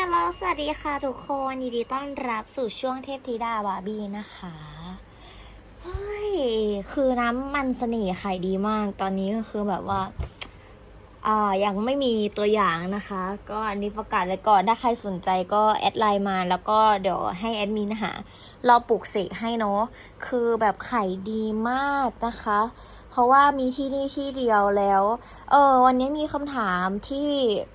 ฮลโลสวัสดีค่ะทุกคนยินดีต้อนรับสู่ช่วงเทพธิดาบาร์บี้นะคะ เฮ้ย คือน้ำมันเสน่ห์ขายดีมาก ตอนนี้ก็คือแบบว่า ยังไม่มีตัวอย่างนะคะ ก็อันนี้ประกาศเลยก่อน ถ้าใครสนใจก็แอดไลน์มา แล้วก็เดี๋ยวให้แอดมินหา เราปลูกเสกให้เนาะ คือแบบไข่ดีมากนะคะ เพราะว่ามีที่นี่ที่เดียวแล้ว เออวันนี้มีคำถามที่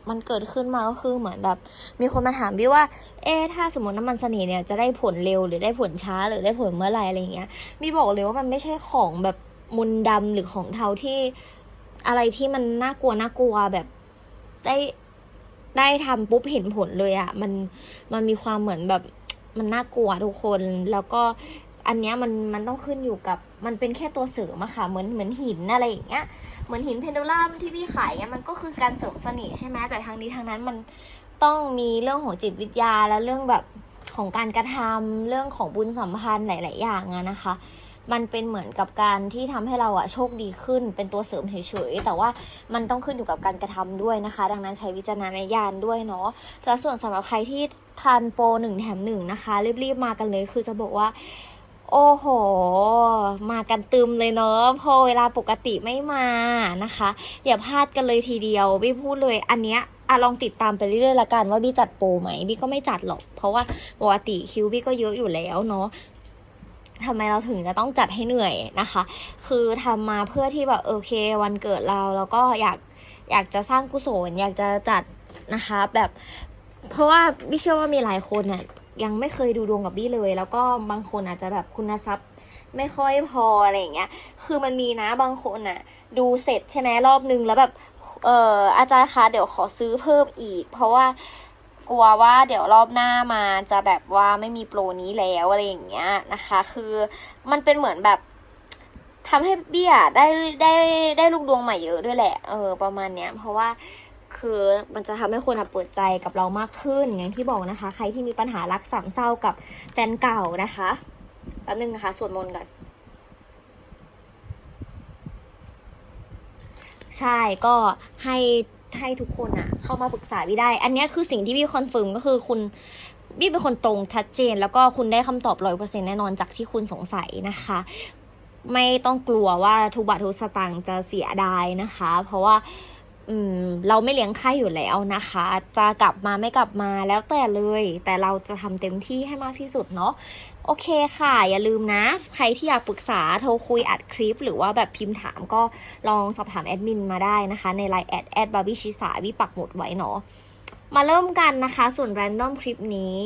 มันเกิดขึ้นมาก็คือเหมือนแบบ มีคนมาถามพี่ว่า เอ๊ถ้าสมมติน้ำมันเสน่ห์เนี่ยจะได้ผลเร็วหรือได้ผลช้าหรือได้ผลเมื่อไหร่อะไรเงี้ย มีบอกเลยว่ามันไม่ใช่ของแบบมนต์ดำหรือของเทาที่ อะไรที่มันน่ากลัวน่ากลัวแบบได้ได้ทำปุ๊บเห็นผลเลยอะมันมันมีความเหมือนแบบมันน่ากลัวทุกคน แล้วก็อันเนี้ยมันมันต้องขึ้นอยู่กับมันเป็นแค่ตัวเสริมอะค่ะ เหมือนเหมือนหินอะไรอย่างเงี้ยเหมือนหินเพนดูลัมที่พี่ขายเนี่ยมันก็คือการเสริมเสน่ห์ใช่ไหมแต่ทางนี้ทางนั้นมันต้องมีเรื่องของจิตวิทยาและเรื่องแบบของการกระทำเรื่องของบุญสัมพันธ์หลาย ๆ อย่างอะนะคะ มันเป็นเหมือนกับการที่ทำให้เราอะโชคดีขึ้น เป็นตัวเสริมเฉยๆแต่ว่ามันต้องขึ้นอยู่กับการกระทำด้วยนะคะ ดังนั้นใช้วิจารณญาณด้วยเนาะแล้วส่วนสำหรับใครที่ทานโปรหนึ่งแถมหนึ่งนะคะรีบๆมากันเลยคือจะบอกว่าโอ้โห มากันตึมเลยเนาะพอเวลาปกติไม่มานะคะ อย่าพลาดกันเลยทีเดียวบี้พูดเลยอันเนี้ยอะลองติดตามไปเรื่อยๆละกันว่าบี้จัดโปรไหมบี้ก็ไม่จัดหรอก เพราะว่าปกติคิวบี้ก็เยอะอยู่แล้วเนาะ ทำไมเราถึงจะต้องจัดให้เหนื่อยนะคะ คือทำมาเพื่อที่แบบโอเควันเกิดเราแล้วก็อยากอยากจะสร้างกุศลอยากจะจัดนะคะแบบเพราะว่าบี้เชื่อว่ามีหลายคนน่ะยังไม่เคยดูดวงกับบี้เลย แล้วก็บางคนอาจจะแบบคุณทรัพย์ไม่ค่อยพออะไรอย่างเงี้ย คือมันมีนะบางคนน่ะ ดูเสร็จใช่ไหมรอบนึงแล้วแบบเอออาจารย์คะเดี๋ยวขอซื้อเพิ่มอีก เพราะว่า กลัวว่าเดี๋ยวรอบหน้ามาจะแบบว่าไม่มีโปรนี้แล้วอะไรอย่างเงี้ยนะคะ คือมันเป็นเหมือนแบบทำให้เบี้ยได้ได้ได้ลูกดวงใหม่เยอะด้วยแหละ เออ ประมาณเนี้ย เพราะว่าคือมันจะทำให้คนเปิดใจกับเรามากขึ้นอย่างที่บอกนะคะ ใครที่มีปัญหารักสามเศร้ากับแฟนเก่านะคะแป๊บนึงนะคะสวดมนต์ก่อนใช่ก็ให้ ให้ทุกคนอะเข้ามาปรึกษาพี่ได้ อันนี้คือสิ่งที่พี่คอนเฟิร์มก็คือคุณพี่เป็นคนตรงชัดเจน แล้วก็คุณได้คำตอบร้อยเปอร์เซ็นแน่นอนจากที่คุณสงสัยนะคะ ไม่ต้องกลัวว่าทุกบาททุกสตางค์จะเสียดายนะคะ เพราะว่า อืมเราไม่เลี้ยงค่อยู่แล้วนะคะ จะกลับมาไม่กลับมาแล้วแต่เลย แต่เราจะทำเต็มที่ให้มากที่สุดเนาะโอเคค่ะ อย่าลืมนะ ใครที่อยากปรึกษาโทรคุยอัดคลิป หรือว่าแบบพิมพ์ถามก็ลองสอบถามแอดมินมาได้นะคะ ในไลน์แอดแอดบาร์บี้ชิสาวิปักหมุดไว้เนาะมาเริ่มกันนะคะ ส่วนแรนดอมคลิปนี้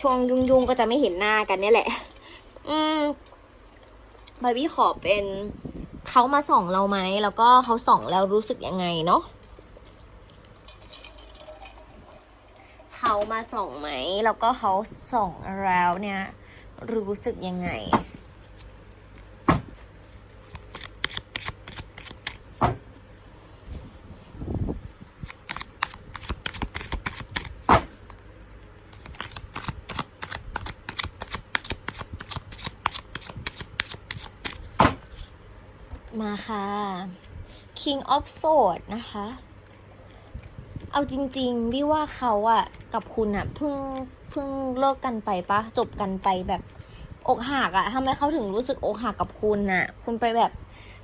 ช่วงยุ่งๆก็จะไม่เห็นหน้ากันเนี่ยแหละ อืมบาร์บี้ขอเป็น เขามาส่องเราไหมแล้วก็เขาส่องแล้วรู้สึกยังไงเนาะเขามาส่องไหมแล้วก็เขาส่องแล้วเนี่ยรู้สึกยังไง มาค่ะ King of Swords นะคะ เอาจริงๆพี่ว่าเขาอะกับคุณอะเพิ่งเพิ่งเลิกกันไปปะจบกันไปแบบอกหักอะทำไมเขาถึงรู้สึกอกหักกับคุณอะคุณไปแบบ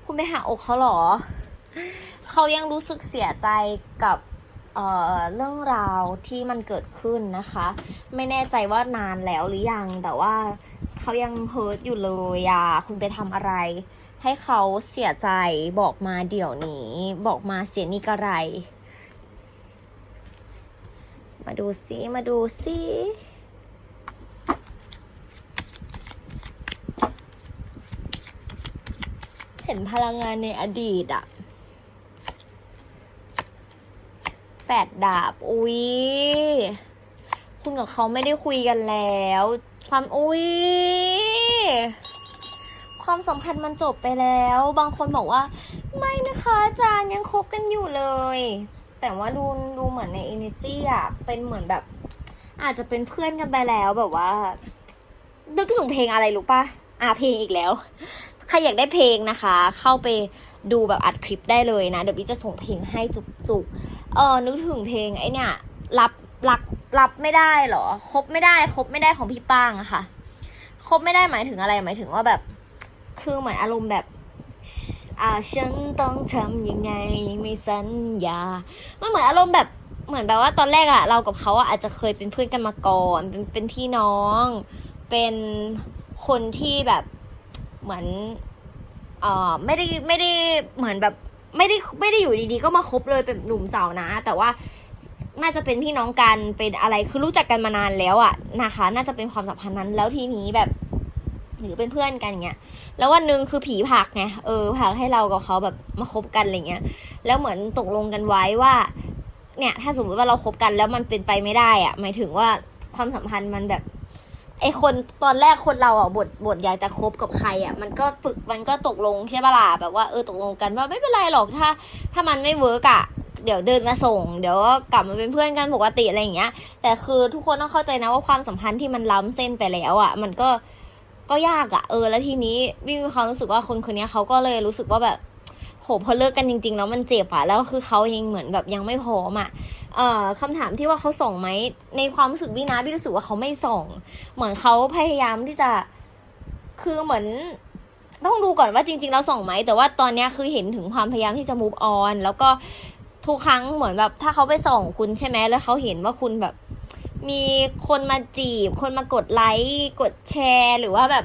คุณไปหาอกเขาหรอ เขายังรู้สึกเสียใจกับเอ่อเรื่องราวที่มันเกิดขึ้นนะคะ ไม่แน่ใจว่านานแล้วหรือยังแต่ว่า เขายังเฮิร์ตอยู่เลยอะคุณไปทำอะไร ให้เขาเสียใจบอกมาเดี๋ยวนี้ บอกมาเสียนี่กระไร มาดูซิมาดูซิเห็นพลังงานในอดีตอะแปดดาบ อุ๊ย คุณกับเขาไม่ได้คุยกันแล้ว ความอุ๊ยความสัมพันธ์มันจบไปแล้ว บางคนบอกว่า ไม่นะคะอาจารย์ยังคบกันอยู่เลย แต่ว่าดูดูเหมือนใน energy อะเป็นเหมือนแบบ อาจจะเป็นเพื่อนกันไปแล้วแบบว่านึกถึงเพลงอะไรรู้ปะอะเพลงอีกแล้ว ใครอยากได้เพลงนะคะ เข้าไปดูแบบอัดคลิปได้เลยนะ เดี๋ยวพี่จะส่งเพลงให้จุกๆเออนึกถึงเพลงไอเนี่ยรับ รักรับไม่ได้เหรอคบไม่ได้คบไม่ได้ของพี่ป้างอะค่ะคบไม่ได้หมายถึงอะไรหมายถึงว่าแบบ คือเหมือนอารมณ์แบบอ่าฉันต้องทำยังไงไม่สัญญามันเหมือนอารมณ์แบบเหมือนแบบว่าตอนแรกอะเรากับเขาอะอาจจะเคยเป็นเพื่อนกันมาก่อนเป็นเป็นพี่น้อง เป็นคนที่แบบเหมือนเอ่อไม่ได้ไม่ได้เหมือนแบบไม่ได้ไม่ได้อยู่ดีๆ ก็มาคบเลยเป็นหนุ่มสาวนะ แต่ว่า น่าจะเป็นพี่น้องกันเป็นอะไรคือรู้จักกันมานานแล้วอะนะคะ น่าจะเป็นความสัมพันธ์นั้น แล้วทีนี้แบบหรือเป็นเพื่อนกันอย่างเงี้ย แล้ววันหนึ่งคือผีผักไง เออผักให้เรากับเขาแบบมาคบกันอะไรเงี้ย แล้วเหมือนตกลงกันไว้ว่า เนี่ย ถ้าสมมติว่าเราคบกันแล้วมันเป็นไปไม่ได้อะหมายถึงว่าความสัมพันธ์มันแบบไอคนตอนแรกคนเราอะบทบทอยากจะคบกับใครอะมันก็ฝึกมันก็ตกลงใช่ปะล่ะแบบว่าเออตกลงกันว่าไม่เป็นไรหรอกถ้า ถ้ามันไม่เวิร์กอะ เดี๋ยวเดินมาส่ง เดี๋ยวก็กลับมาเป็นเพื่อนกันปกติอะไรอย่างเงี้ย แต่คือทุกคนต้องเข้าใจนะว่าความสัมพันธ์ที่มันล้ำเส้นไปแล้วอะ มันก็ก็ยากอะ่ะ เออ แล้วทีนี้วิวมีความรู้สึกว่าคนคนนี้เขาก็เลยรู้สึกว่าแบบโหพอเลิกกันจริงๆแล้วมันเจ็บอะแล้วคือเขายังเหมือนแบบยังไม่พร้อมอะเอ่อคำถามที่ว่าเขาส่งไหมในความรู้สึกวินะพี่รู้สึกว่าเขาไม่ส่ง เหมือนเขาพยายามที่จะคือเหมือนต้องดูก่อนว่าจริง ๆ เราส่งไหมแต่ว่าตอนนี้คือเห็นถึงความพยายามที่จะ move on แล้วก็ ทุกครั้งเหมือนแบบถ้าเขาไปส่องคุณใช่ไหมแล้วเขาเห็นว่าคุณแบบ มีคนมาจีบ คนมากดไลค์กดแชร์ หรือว่าแบบ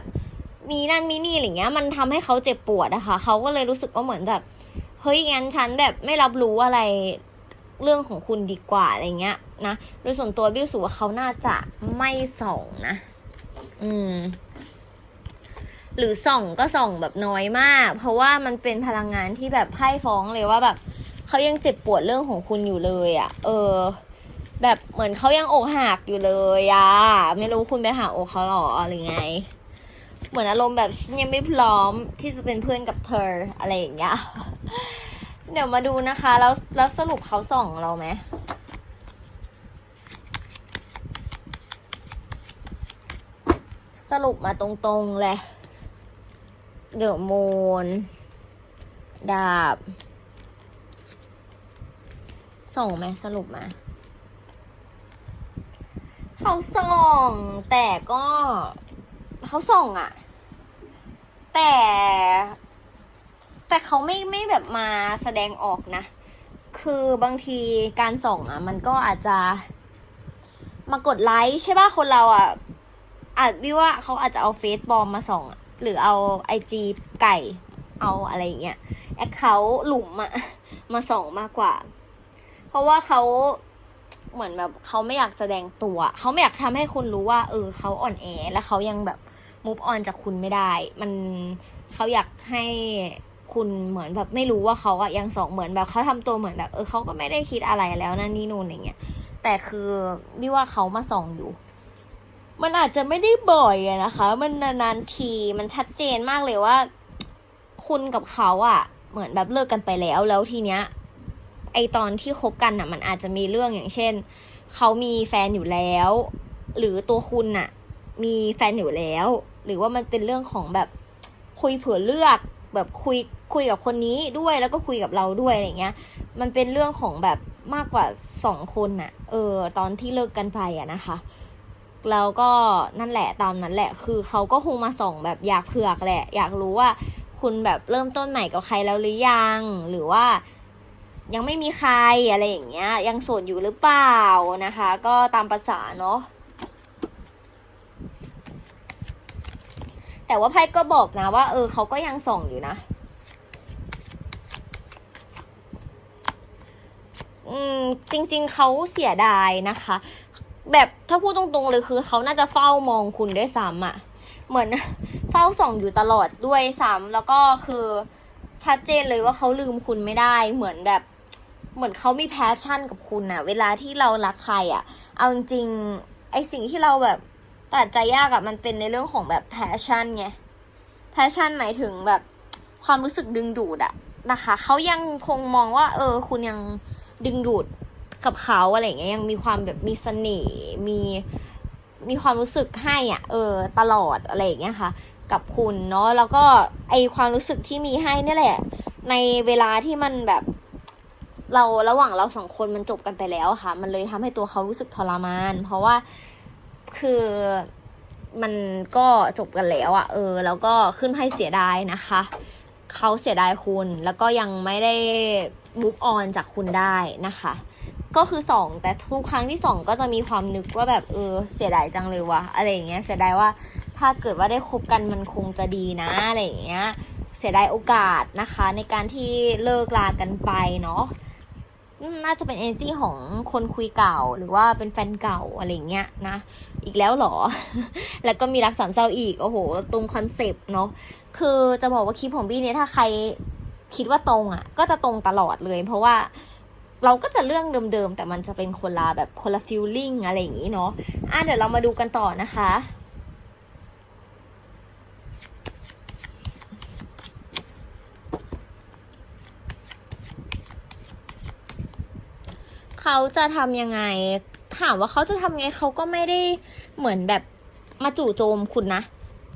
มีนั่นมีนี่อะไรเงี้ย มันทำให้เขาเจ็บปวดอะคะเขาก็เลยรู้สึกว่าเหมือนแบบเฮ้ยงั้นฉันแบบไม่รับรู้อะไรเรื่องของคุณดีกว่าอะไรเงี้ยนะโดยส่วนตัวพี่รู้สึกว่าเขาน่าจะไม่ส่องนะ อืม หรือส่องก็ส่องแบบน้อยมาก เพราะว่ามันเป็นพลังงานที่แบบไพ่ฟ้องเลยว่าแบบ เขายังเจ็บปวดเรื่องของคุณอยู่เลยอะ่ะ เออ แบบเหมือนเขายังอกหักอยู่เลยอะ่ะ ไม่รู้คุณไปหาอกเขาหรอหรือไง เหมือนอารมณ์แบบฉันยังไม่พร้อมที่จะเป็นเพื่อนกับเธออะไรอย่างเงี้ย เดี๋ยวมาดูนะคะ แล้วแล้วสรุปเขาส่องเราไหมสรุปมาตรงๆเลยเดอะมูนดาบ ส่งไหมสรุปมา เขาส่ง แต่ก็เขาส่งอะแต่ แต่เขาไม่ไม่แบบมาแสดงออกนะ คือบางทีการส่งอะมันก็อาจจะ มากดไลค์ใช่ป่ะคนเราอะอาจวิว่าเขาอาจจะเอาเฟซบอมมาส่งหรือเอาไอจีไก่เอาอะไรอย่างเงี้ยแอคเขาหลุมอะมาส่งมากกว่า เพราะว่าเขาเหมือนแบบเขาไม่อยากแสดงตัว เขาไม่อยากทำให้คุณรู้ว่า เออเขาอ่อนแอ และเขายังแบบ move on จากคุณไม่ได้ มันเขาอยากให้คุณเหมือนแบบไม่รู้ว่าเขาอะยังสองเหมือนแบบเขาทำตัวเหมือนแบบ เออเขาก็ไม่ได้คิดอะไรแล้วนั่นนี่นู่นอย่างเงี้ยแต่คือวิว่าเขามาส่องอยู่ มันอาจจะไม่ได้บ่อยนะคะ มันนานๆทีมันชัดเจนมากเลยว่า คุณกับเขาอะเหมือนแบบเลิกกันไปแล้วแล้วทีเนี้ย อตอนที่คบกันอะมันอาจจะมีเรื่องอย่างเช่น เขามีแฟนอยู่แล้ว หรือตัวคุณอะมีแฟนอยู่แล้ว หรือว่ามันเป็นเรื่องของแบบคุยเผื่อเลือกแบบคุยคุยกับคนนี้ด้วยแล้วก็คุยกับเราด้วยอะไรเงี้ย มันเป็นเรื่องของแบบมากกว่าสองคนน่ะ เออ ตอนที่เลิกกันไปอะนะคะ แล้วก็นั่นแหละตามนั้นแหละ คือเขาก็คงมาส่องแบบอยากเผือกแหละ อยากรู้ว่าคุณแบบเริ่มต้นใหม่กับใครแล้วหรือยัง หรือว่า ยังไม่มีใครอะไรอย่างเงี้ย ยังโสดอยู่หรือเปล่านะคะ ก็ตามภาษาเนาะแต่ว่าไพ่ก็บอกนะว่า เออเขาก็ยังส่องอยู่นะ อืม จริง ๆเขาเสียดายนะคะ แบบถ้าพูดตรงๆเลยคือเขาน่าจะเฝ้ามองคุณด้วยซ้ำอะ่ะเหมือนเฝ้าส่องอยู่ตลอดด้วยซ้ำแล้วก็คือชัดเจนเลยว่าเขาลืมคุณไม่ได้เหมือนแบบ เหมือนเขามีแพชชั่นกับคุณอะเวลาที่เรารักใครอะเอาจริงไอสิ่งที่เราแบบตัดใจยากอะมันเป็นในเรื่องของแบบแพชชั่นไงแพชชั่นหมายถึงแบบความรู้สึกดึงดูดอะนะคะเขายังคงมองว่า เออ คุณยังดึงดูดกับเขาอะไรอย่างเงี้ยยังมีความแบบมีเสน่ห์มีมีความรู้สึกให้อะ เออ ตลอดอะไรอย่างเงี้ยค่ะ กับคุณเนาะแล้วก็ไอความรู้สึกที่มีให้นี่แหละ ในเวลาที่มันแบบ เราระหว่างเราสองคนมันจบกันไปแล้วค่ะ มันเลยทำให้ตัวเขารู้สึกทรมาน เพราะว่าคือมันก็จบกันแล้วอะเออ แล้วก็ขึ้นให้เสียดายนะคะเขาเสียดายคุณ แล้วก็ยังไม่ได้บุ๊กออนจากคุณได้นะคะ ก็คือสองแต่ทุกครั้งที่สองก็จะมีความนึกว่าแบบเออเสียดายจังเลยวะอะไรอย่างเงี้ยเสียดายว่าถ้าเกิดว่าได้คบกันมันคงจะดีนะอะไรอย่างเงี้ยเสียดายโอกาสนะคะ ในการที่เลิกลากันไปเนาะ น่าจะเป็น energy ของคนคุยเก่าหรือว่าเป็นแฟนเก่าอะไรอย่างเงี้ยนะ อีกแล้วเหรอ แล้วก็มีรักสามเศร้าอีก โอ้โห ตรงคอนเซปต์เนาะ คือจะบอกว่าคลิปของบี้เนี่ยถ้าใครคิดว่าตรงอะ ก็จะตรงตลอดเลย เพราะว่าเราก็จะเรื่องเดิมๆ แต่มันจะเป็นคนละแบบคนละฟิลลิ่งอะไรอย่างนี้เนาะ อะเดี๋ยวเรามาดูกันต่อนะคะ เขาจะทำยังไง ถามว่าเขาจะทำไงเขาก็ไม่ได้เหมือนแบบมาจู่โจมคุณนะ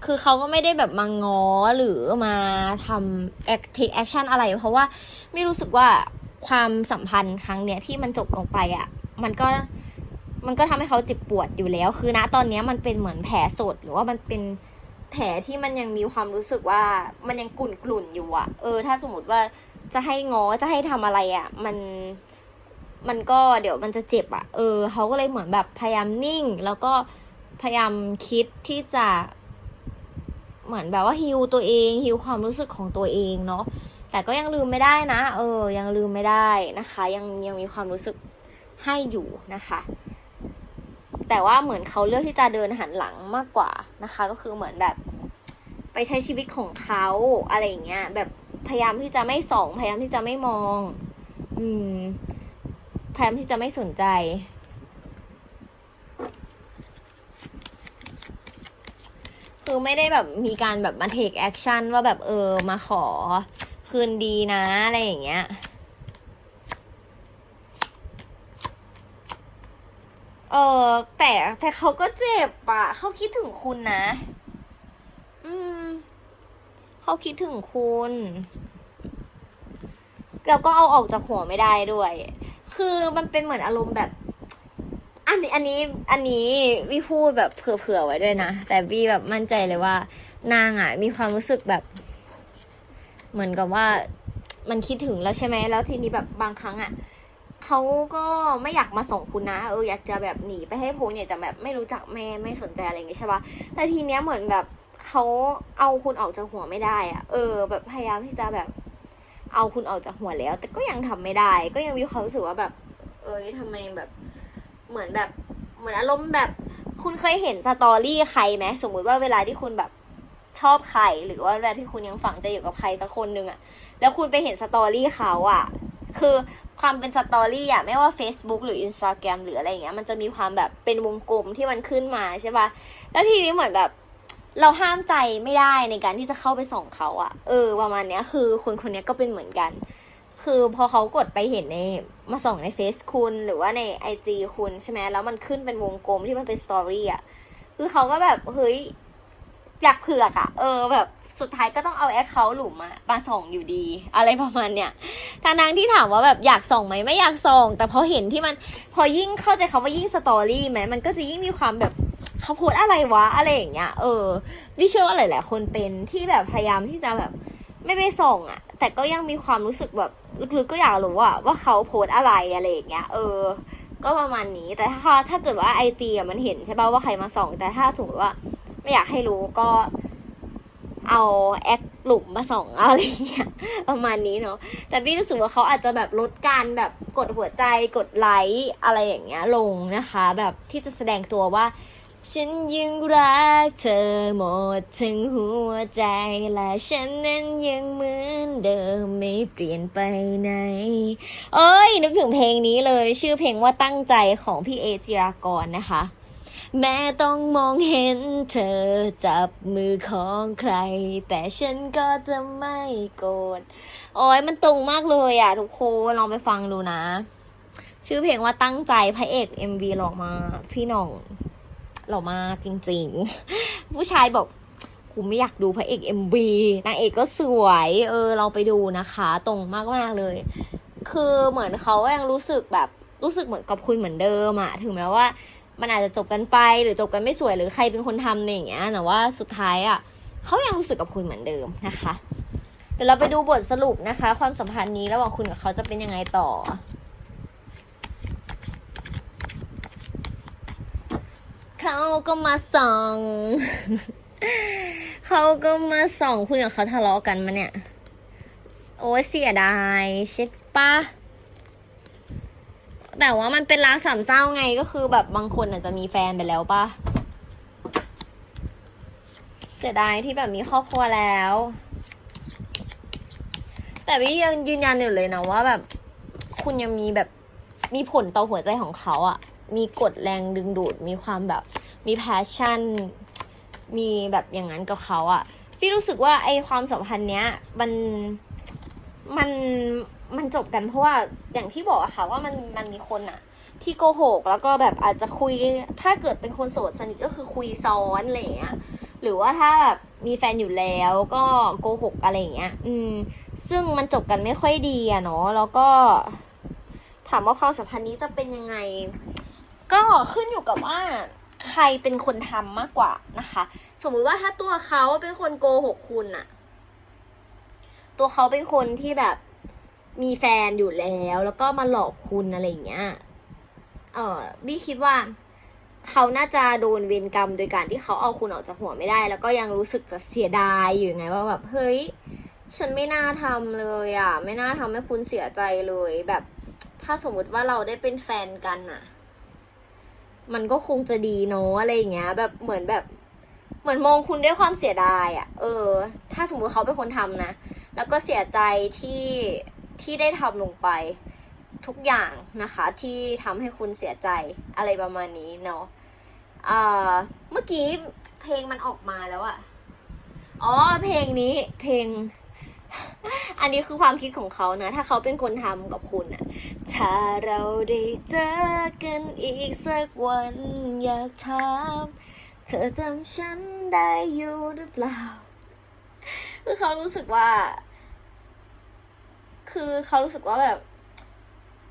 คือเขาก็ไม่ได้แบบมาง้อหรือมาทำ act take action อะไร เพราะว่าไม่รู้สึกว่าความสัมพันธ์ครั้งเนี้ยที่มันจบลงไปอะ่ะ มันก็มันก็ทำให้เขาเจ็บปวดอยู่แล้ว คือนะตอนเนี้ยมันเป็นเหมือนแผลสด หรือว่ามันเป็นแผลที่มันยังมีความรู้สึกว่ามันยังกุ่นกลุ่นๆอยู่อะเออ ถ้าสมมติว่าจะให้งอจะให้ทำอะไรอะ่ะมัน มันก็เดี๋ยวมันจะเจ็บอะ่ะ เออเขาก็เลยเหมือนแบบพยายามนิ่ง แล้วก็พยายามคิดที่จะเหมือนแบบว่าฮิวตัวเองฮิวความรู้สึกของตัวเองเนาะแต่ก็ยังลืมไม่ได้นะ เออ ยังลืมไม่ได้นะคะ ยังยังมีความรู้สึกให้อยู่นะคะ แต่ว่าเหมือนเขาเลือกที่จะเดินหันหลังมากกว่านะคะ ก็คือเหมือนแบบ ไปใช้ชีวิตของเขาอะไรอย่างเงี้ยแบบพยายามที่จะไม่ส่อง พยายามที่จะไม่มอง อืม พยายามที่จะไม่สนใจ คือไม่ได้แบบมีการแบบมาเทคแอคชั่นว่าแบบเออมาขอคืนดีนะอะไรอย่างเงี้ยเออแต่แต่เขาก็เจ็บอะเขาคิดถึงคุณนะ อืม เขาคิดถึงคุณ แล้วก็เอาออกจากหัวไม่ได้ด้วย คือมันเป็นเหมือนอารมณ์แบบ อันนี้อันนี้อันนี้วิพูดแบบเผื่อๆไว้ด้วยนะ แต่วีแบบมั่นใจเลยว่า นางอะ มีความรู้สึกแบบ เหมือนกับว่ามันคิดถึงแล้วใช่ไหมแล้วทีนี้แบบบางครั้งอะเขาก็ไม่อยากมาส่งคุณนะ เอออยากจะแบบหนีไปให้พ้นเนี่ยจะแบบไม่รู้จักแม่ไม่สนใจอะไรอย่างงี้ใช่ปะแต่ทีเนี้ยเหมือนแบบเขาเอาคุณออกจากหัวไม่ได้อะเออ แบบพยายามที่จะแบบ เอาคุณออกจากหัวแล้ว แต่ก็ยังทำไม่ได้ ก็ยังมีความรู้สึกว่าแบบ เอ้ยทำไมแบบ เหมือนแบบ เหมือนอารมณ์แบบ คุณเคยเห็นสตอรี่ใครไหมสมมุติว่าเวลาที่คุณแบบชอบใครหรือว่าเวลาที่คุณยังฝังใจอยู่กับใครสักคนหนึ่งอะแล้วคุณไปเห็นสตอรี่เขาอะคือความเป็นสตอรี่อะไม่ว่า Facebook หรือ Instagram หรืออะไรอย่างเงี้ยมันจะมีความแบบเป็นวงกลมที่มันขึ้นมาใช่ป่ะแล้วทีนี้เหมือนแบบ เราห้ามใจไม่ได้ในการที่จะเข้าไปส่องเขาอะเออประมาณเนี้ยคือคนคนนี้ก็เป็นเหมือนกัน คือพอเขากดไปเห็นในมาส่องในเฟซคุณหรือว่าในไอจีคุณใช่ไหมแล้วมันขึ้นเป็นวงกลมที่มันเป็นสตอรี่อะคือเขาก็แบบเฮ้ยอยากเผือกอะเออแบบสุดท้ายก็ต้องเอาแอคเคาท์หลุมอะมาส่องอยู่ดี อะไรประมาณเนี้ยทางนางที่ถามว่าแบบอยากส่องไหมไม่อยากส่อง แต่พอเห็นที่มันพอยิ่งเข้าใจเขาว่ายิ่งสตอรี่ไหมมันก็จะยิ่งมีความแบบ เขาโพสอะไรวะอะไรอย่างเงี้ยเออวิเชื่อว่าหลาย ๆ คนเป็นที่แบบพยายามที่จะแบบไม่ไปส่งอะแต่ก็ยังมีความรู้สึกแบบลึกๆก็อยากรู้อะว่าเขาโพสอะไรอะไรอย่างเงี้ยเออ ก็ประมาณนี้แต่ถ้าถ้าเกิดว่าไอจีอะมันเห็นใช่ป่ะว่าใครมาส่อง แต่ถ้าถูกว่า ไม่อยากให้รู้ก็เอาแอคหลุมมาส่องอะไรอย่างเงี้ยประมาณนี้เนาะแต่พี่รู้สึกว่าเขาอาจจะแบบลดการแบบกดหัวใจกดไลค์อะไรอย่างเงี้ยลงนะคะ แบบที่จะแสดงตัวว่า ฉันยังรักเธอหมดทั้งหัวใจและฉันนั้นยังเหมือนเดิมไม่เปลี่ยนไปไหน เอ้ย นึกถึงเพลงนี้เลย ชื่อเพลงว่าตั้งใจของพี่เอจิรากรนะคะ แม้ต้องมองเห็นเธอจับมือของใคร แต่ฉันก็จะไม่โกรธโอ้ยมันตรงมากเลยอะทุกคนลองไปฟังดูนะ ชื่อเพลงว่าตั้งใจพระเอก MV หล่อมาพี่น่อง หล่อมากจริง ๆ ผู้ชายบอกกูไม่อยากดูพระเอก MV นางเอกก็สวย เออ เราไปดูนะคะ ตรงมากๆเลย คือเหมือนเขายังรู้สึกแบบรู้สึกเหมือนกับคุณเหมือนเดิมอะถึงแม้ว่า มันอาจจะจบกันไปหรือจบกันไม่สวยหรือใครเป็นคนทำเนี่ยอย่างเงี้ยแต่ว่าสุดท้ายอะเขายังรู้สึกกับคุณเหมือนเดิมนะคะ เดี๋ยวเราไปดูบทสรุปนะคะ ความสัมพันธ์นี้ระหว่างคุณกับเขาจะเป็นยังไงต่อ เขาก็มาส่อง เขาก็มาส่องคุณกับเขาทะเลาะกันมาเนี่ย โอ้ยเสียดายใช่ปะแต่ว่ามันเป็นรักสามเศร้าไงก็คือแบบบางคนอาจจะมีแฟนไปแล้วปะเสียดายที่แบบมีครอบครัวแล้ว แต่พี่ยังยืนยันอยู่เลยนะว่าแบบ คุณยังมีแบบมีผลต่อหัวใจของเขาอะ มีกฎแรงดึงดูด มีความแบบ มีแพชชั่น มีแบบอย่างนั้นกับเขาอะพี่รู้สึกว่าไอความสัมพันธ์เนี้ย มันมันมันจบกันเพราะว่าอย่างที่บอกอะค่ะว่ามันมันมีคนอะที่โกหกแล้วก็แบบอาจจะคุยถ้าเกิดเป็นคนโสดสนิทก็คือคุยซ้อนอะไรอย่างเงี้ยหรือว่าถ้าแบบมีแฟนอยู่แล้วก็โกหกอะไรอย่างเงี้ย อืม ซึ่งมันจบกันไม่ค่อยดีอะเนาะแล้วก็ ถามว่าความสัมพันธ์นี้จะเป็นยังไง ก็ขึ้นอยู่กับว่าใครเป็นคนทำมากกว่านะคะ สมมุติว่าถ้าตัวเขาเป็นคนโกหกคุณอะตัวเขาเป็นคนที่แบบมีแฟนอยู่แล้ว แล้วก็มาหลอกคุณอะไรอย่างเงี้ย เออบี้คิดว่าเขาน่าจะโดนเวรกรรมโดยการที่เขาเอาคุณออกจากหัวไม่ได้ แล้วก็ยังรู้สึกแบบเสียดายอยู่ไงว่าแบบเฮ้ยฉันไม่น่าทำเลยอะ ไม่น่าทำให้คุณเสียใจเลย แบบถ้าสมมุติว่าเราได้เป็นแฟนกันอะ มันก็คงจะดีเนาะอะไรอย่างเงี้ย แบบเหมือนแบบเหมือนมองคุณด้วยความเสียดายอะ เออ ถ้าสมมุติเขาเป็นคนทำนะ แล้วก็เสียใจที่ที่ได้ทำลงไปทุกอย่างนะคะที่ทำให้คุณเสียใจอะไรประมาณนี้เนาะเอ่าเมื่อกี้เพลงมันออกมาแล้วอะอ๋อ เพลงนี้เพลง อันนี้คือความคิดของเขานะ ถ้าเขาเป็นคนทำกับคุณอะถ้าเราได้เจอกันอีกสักวันอยากถามเธอจำฉันได้อยู่หรือเปล่า คือเขารู้สึกว่า คือเขารู้สึกว่าแบบ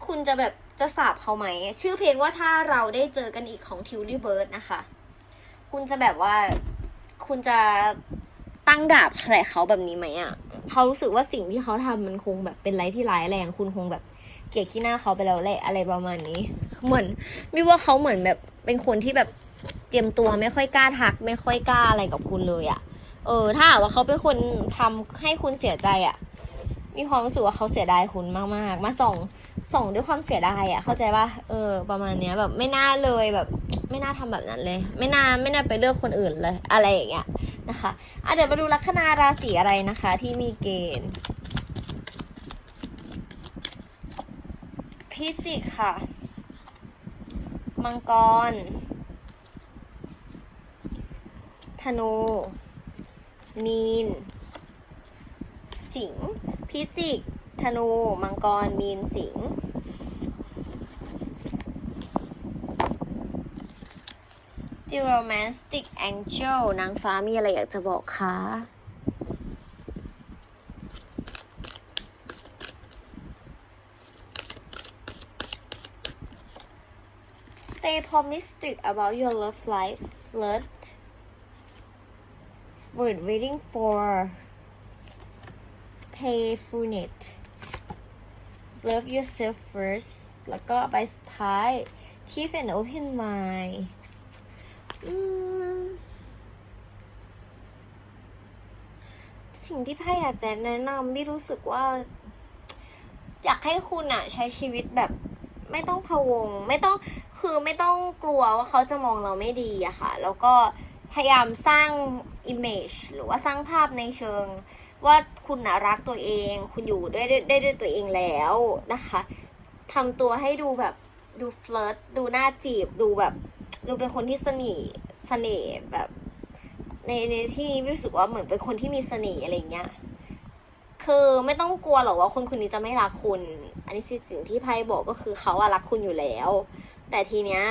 คุณจะแบบจะสาบเขาไหม ชื่อเพลงว่าถ้าเราได้เจอกันอีกของทิวลี่เบิร์ดนะคะ คุณจะแบบว่า คุณจะ ตั้งดาบใส่เขาแบบนี้ไหมอะเขารู้สึกว่าสิ่งที่เขาทำมันคงแบบเป็นไรที่ร้ายแรงคุณคงแบบเกลียดขี้หน้าเขาไปแล้วแหละอะไรประมาณนี้ เหมือนไม่ว่าเขาเหมือนแบบเป็นคนที่แบบเตรียมตัวไม่ค่อยกล้าทัก ไม่ค่อยกล้าอะไรกับคุณเลยอะ เออ ถ้าว่าเขาเป็นคนทำให้คุณเสียใจอะ มีความรู้สึกว่าเขาเสียดายคุณมาก ๆ มาส่องส่งด้วยความเสียดายอะเข้าใจป่ะเออ ประมาณเนี้ยแบบไม่น่าเลยแบบ ไม่น่าทำแบบนั้นเลย ไม่น่าไม่น่าไปเลือกคนอื่นเลย อะไรอย่างเงี้ยนะคะอะเดี๋ยวมาดูลัคนาราศีอะไรนะคะ ที่มีเกณฑ์พิจิกค่ะ มังกร ธนู มีน สิงห์พิจิก ธนู มังกร มีน สิงห์ The Romantic Angel นางฟ้ามีอะไรอยากจะบอกคะ Stay optimistic about your love life, flirt. We're waiting for payfulness love yourself first แล้วก็ใบสุดท้าย keep an open mind สิ่งที่พ่อยากจะแนะนำพี่รู้สึกว่า อยากให้คุณอะใช้ชีวิตแบบไม่ต้องพะวง ไม่ต้องคือไม่ต้องกลัวว่าเขาจะมองเราไม่ดีอะค่ะ แล้วก็พยายามสร้าง image หรือว่าสร้างภาพในเชิง ว่าคุณนะรักตัวเอง คุณอยู่ได้ได้ด้วยตัวเองแล้วนะคะทำตัวให้ดูแบบดูเฟิร์ตดูหน่าจีบดูแบบ ดูเป็นคนที่เสน่ห์เสน่ห์แบบ ในในที่นี้รู้สึกว่าเหมือนเป็นคนที่มีเสน่ห์อะไรเงี้ยคือไม่ต้องกลัวหรอกว่าคนคนนี้จะไม่รักคุณ อันนี้สิ่งที่ไพ่บอกก็คือเขาอะรักคุณอยู่แล้ว แต่ทีเนี้ย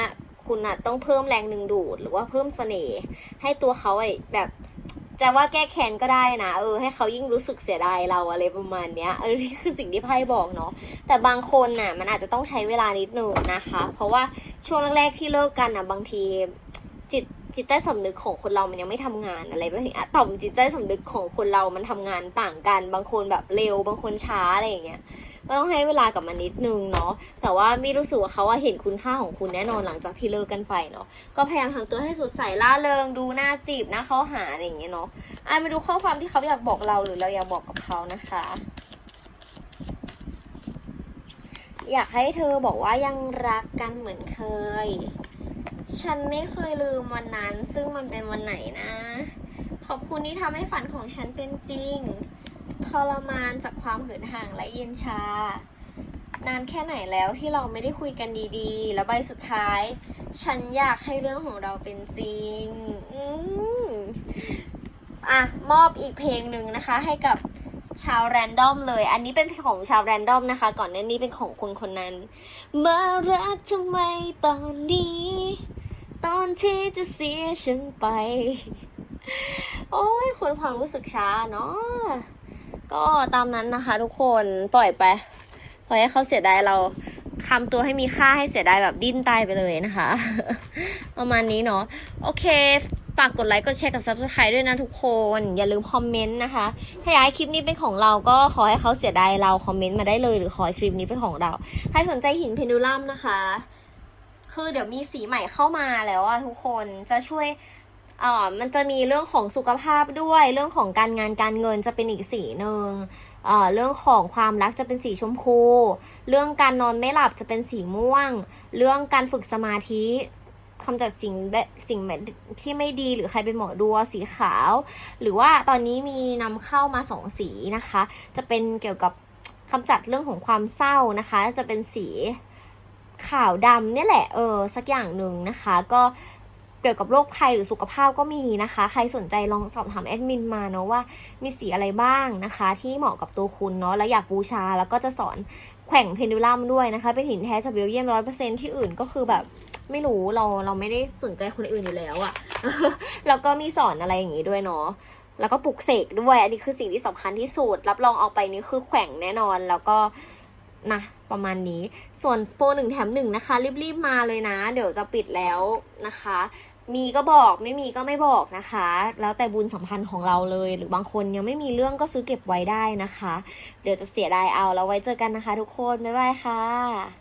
คุณอะต้องเพิ่มแรงดึงดูด หรือว่าเพิ่มเสน่ห์ให้ตัวเขาไอ้แบบ จะว่าแก้แค้นก็ได้นะเออให้เขายิ่งรู้สึกเสียดายเราอะไรประมาณเนี้ยเออนี่คือสิ่งที่ไพ่บอกเนาะแต่บางคนน่ะมันอาจจะต้องใช้เวลานิดหนึ่งนะคะ เพราะว่าช่วงแรกๆที่เลิกกันน่ะบางทีจิตจิตใต้สำนึกของคนเรามันยังไม่ทำงานอะไรแบบนี้ต่อมจิตใต้สำนึกของคนเรามันทำงานต่างกัน บางคนแบบเร็วบางคนช้าอะไรอย่างเงี้ย ก็ต้องให้เวลากับมันนิดนึงเนาะแต่ว่ามีรู้สึกว่าเขาาเห็นคุณค่าของคุณแน่นอนหลังจากที่เลิกกันไปเนาะก็พยายามทำตัวให้สดใสล่าเริงดูหน้าจีบหน้าเข้าหาอะไรอย่างเงี้ยเนาะอะมาดูข้อความที่เขาอยากบอกเราหรือเราอยากบอกกับเขานะคะ อยากให้เธอบอกว่ายังรักกันเหมือนเคย ฉันไม่เคยลืมวันนั้น ซึ่งมันเป็นวันไหนนะ ขอบคุณที่ทำให้ฝันของฉันเป็นจริง ทรมานจากความหินห่างและเย็นชา นานแค่ไหนแล้วที่เราไม่ได้คุยกันดีๆ แล้วใบสุดท้าย ฉันอยากให้เรื่องของเราเป็นจริงอะ มอบอีกเพลงหนึ่งนะคะ ให้กับชาวแรนดอมเลย อันนี้เป็นของชาวแรนดอมนะคะ ก่อนหน้านี้เป็นของคนคนนั้น มารักทำไมตอนนี้ ตอนที่จะเสียฉันไป โอ้ยคนความรู้สึกช้าเนาะ ก็ตามนั้นนะคะ ทุกคนปล่อยไปปล่อยให้เขาเสียดายเราทำตัวให้มีค่าให้เสียดายแบบดิ้นตายไปเลยนะคะ ประมาณนี้เนาะโอเคฝากกดไลค์กดแชร์กับ subscribe ด้วยนะทุกคน อย่าลืมคอมเมนต์นะคะ ถ้าอยากให้คลิปนี้เป็นของเราก็ขอให้เขาเสียดายเราคอมเมนต์มาได้เลยหรือขอให้คลิปนี้เป็นของเรา ใครสนใจหินเพนดูลัมนะคะ คือเดี๋ยวมีสีใหม่เข้ามาแล้วอะทุกคนจะช่วย เอ่อมันจะมีเรื่องของสุขภาพด้วย เรื่องของการงานการเงินจะเป็นอีกสีหนึ่งเอ่อเรื่องของความรักจะเป็นสีชมพู เรื่องการนอนไม่หลับจะเป็นสีม่วง เรื่องการฝึกสมาธิคำจัดสิ่งแบบสิ่งที่ไม่ดีหรือใครเป็นหมอดูสีขาว หรือว่าตอนนี้มีนำเข้ามาสองสีนะคะ จะเป็นเกี่ยวกับคำจัดเรื่องของความเศร้านะคะ จะเป็นสีขาวดำเนี่ยแหละเออสักอย่างหนึ่งนะคะ ก็ เกี่ยวกับโรคภัยหรือสุขภาพก็มีนะคะ ใครสนใจลองสอบถามแอดมินมาเนาะว่ามีสีอะไรบ้างนะคะ ที่เหมาะกับตัวคุณเนาะแล้วอยากบูชาแล้วก็จะสอนแขว่งเพนดูลัมด้วยนะคะ เป็นหินแท้จากเบลเยียมร้อยเปอร์เซ็นที่อื่นก็คือแบบไม่รู้เราเราไม่ได้สนใจคนอื่นอยู่แล้วอะแล้วก็มีสอนอะไรอย่างงี้ด้วยเนาะแล้วก็ปลุกเสกด้วย อันนี้คือสิ่งที่สำคัญที่สุด รับรองเอาไปนี่คือแขว่งแน่นอนแล้วก็ นะประมาณนี้ ส่วนโปรหนึ่งแถมหนึ่งนะคะ รีบๆมาเลยนะ เดี๋ยวจะปิดแล้วนะคะ มีก็บอกไม่มีก็ไม่บอกนะคะ แล้วแต่บุญสัมพันธ์ของเราเลย หรือบางคนยังไม่มีเรื่องก็ซื้อเก็บไว้ได้นะคะ เดี๋ยวจะเสียดายเอาแล้วไว้เจอกันนะคะ ทุกคน บ๊ายบายค่ะ